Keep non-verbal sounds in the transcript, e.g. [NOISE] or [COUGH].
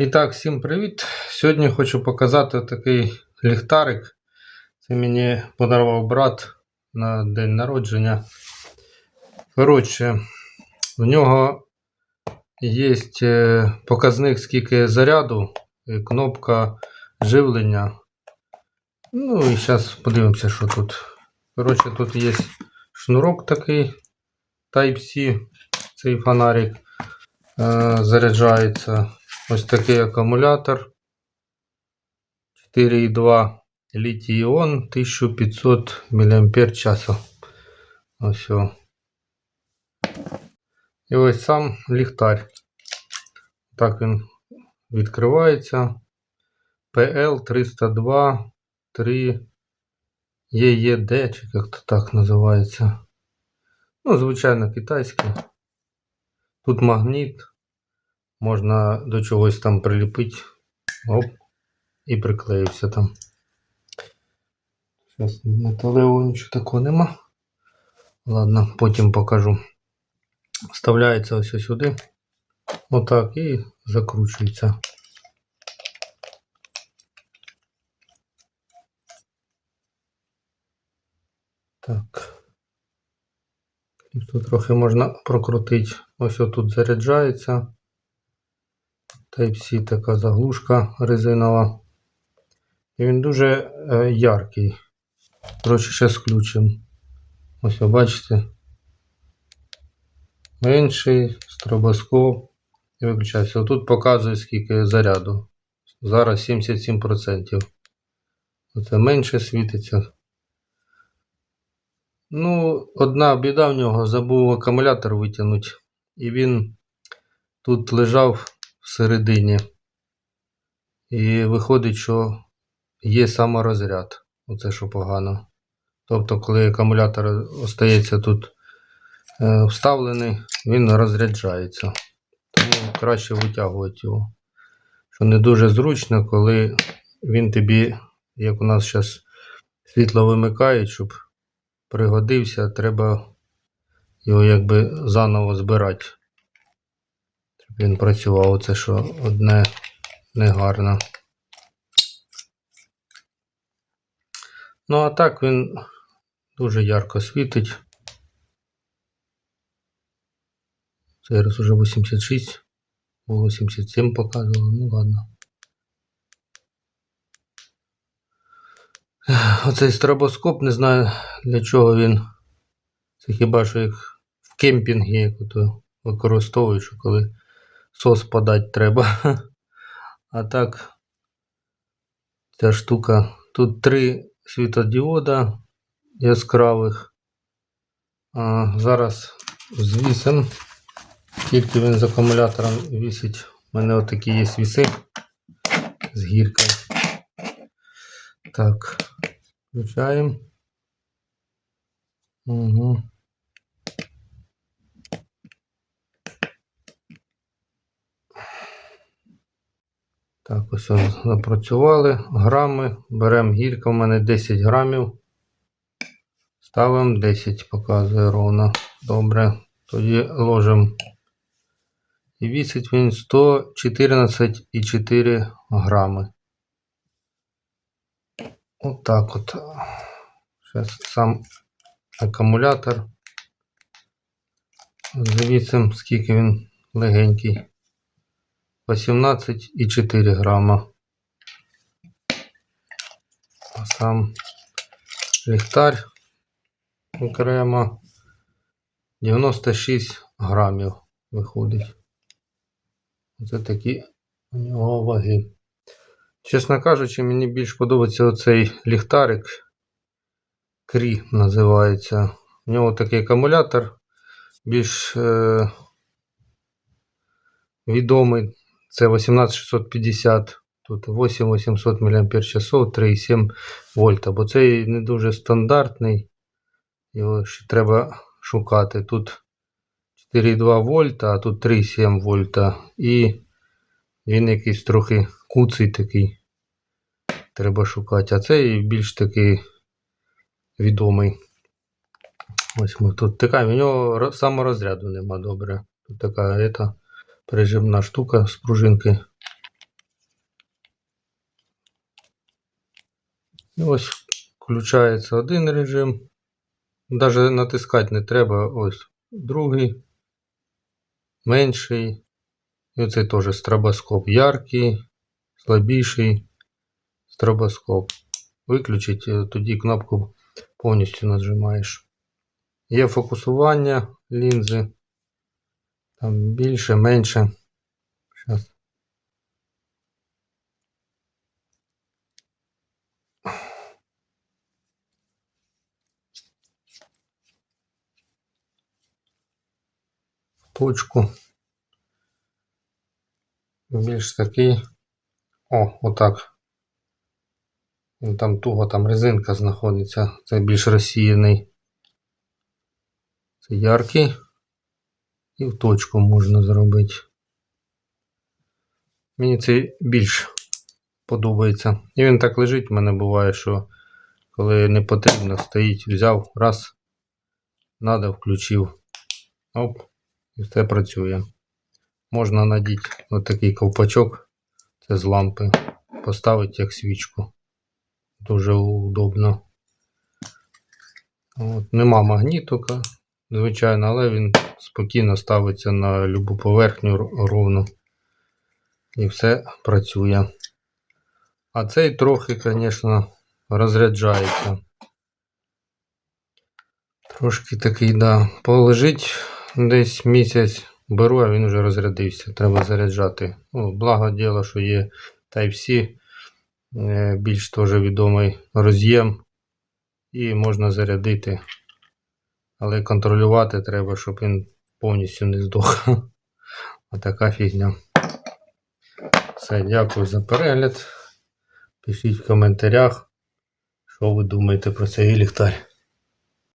І так, всім привіт! Сьогодні хочу показати такий ліхтарик. Це мені подарував брат на день народження. Коротше, в нього є е, показник, скільки заряду, і кнопка живлення. Ну і зараз подивимося, що тут. Коротше, тут є шнурок такий Type-C, цей фонарик е, заряджається. Ось такий акумулятор 4,2 літій іон 1500 мАч. Ось. о. І ось сам ліхтар. Так він відкривається. PL 302 3 EED, чи як то так називається. Ну, звичайно, китайський. Тут магніт. Можна до чогось там приліпити. Оп. І приклеївся там. Зараз металевого нічого такого нема. Ладно, потім покажу. Вставляється ось сюди. Отак і закручується. Так. Тут трохи можна прокрутити. Ось тут заряджається. Type-C така заглушка резинова. І він дуже е, яркий. Коротше, зараз включимо. Ось ви бачите. Менший стробоскоп. І виключається. Тут показує скільки заряду. Зараз 77%. Оце менше світиться. Ну, одна біда в нього забув акумулятор витягнути. І він тут лежав всередині. І виходить, що є саморозряд. Оце що погано. Тобто, коли акумулятор остається тут е, вставлений, він розряджається. Тому краще витягувати його. Що не дуже зручно, коли він тобі, як у нас зараз світло вимикають, щоб пригодився, треба його якби заново збирати. Він працював. Оце що одне негарно. Ну, а так він дуже ярко світить. Зараз уже 86, було 87 показувало, ну ладно. Оцей стробоскоп, не знаю для чого він. Це хіба що як в кемпінгі, як що коли сос подати треба. [LAUGHS] А так, ця штука. Тут три світодіода яскравих. А зараз звісим. Тільки він з акумулятором вісить. У мене отакі є віси з гіркою. Так, включаємо. Угу. Так, ось запрацювали. Грами. Беремо гірка, у мене 10 грамів. Ставимо 10, показує ровно. Добре. Тоді ложимо. І вісить він 114,4 грами. Отак от. Зараз сам акумулятор. Завісимо, скільки він легенький. 18,4 грама. А сам ліхтар окремо 96 грамів виходить. Це такі у нього ваги. Чесно кажучи, мені більш подобається оцей ліхтарик. Крі називається. У нього такий акумулятор більш е, відомий. Це 18650. Тут 8800 мАч 3,7 вольта. Бо цей не дуже стандартний. Його ще треба шукати. Тут 4,2 вольта, а тут 3,7 вольта. І він якийсь трохи куций такий. Треба шукати. А цей більш такий відомий. Ось ми тут така, в нього саморозряду нема добре. Тут така ета, прижимна штука з пружинки. І ось включається один режим. Навіть натискати не треба ось другий, менший. І оцей теж стробоскоп яркий, слабіший стробоскоп. Виключити, е, тоді кнопку повністю нажимаєш. Є фокусування лінзи. Там більше, менше. Зараз. Точку. Більш такий. О, отак. Там туго, там резинка знаходиться. Це більш розсіяний. Це яркий. І в точку можна зробити. Мені це більш подобається. І він так лежить, в мене буває, що коли не потрібно, стоїть, взяв, раз, надо, включив. Оп, і все працює. Можна надіти отакий ковпачок, це з лампи, поставити як свічку. Дуже удобно. От, нема магнітока, звичайно, але він спокійно ставиться на любу поверхню ровно. І все працює. А цей трохи, звісно, розряджається. Трошки такий, да, полежить десь місяць, беру, а він вже розрядився. Треба заряджати. Ну, благо діло, що є Type-C, е, більш теж відомий роз'єм, і можна зарядити. Але контролювати треба, щоб він повністю не здох. [LAUGHS] Отака фігня. Все, дякую за перегляд. Пишіть в коментарях, що ви думаєте про цей ліхтар.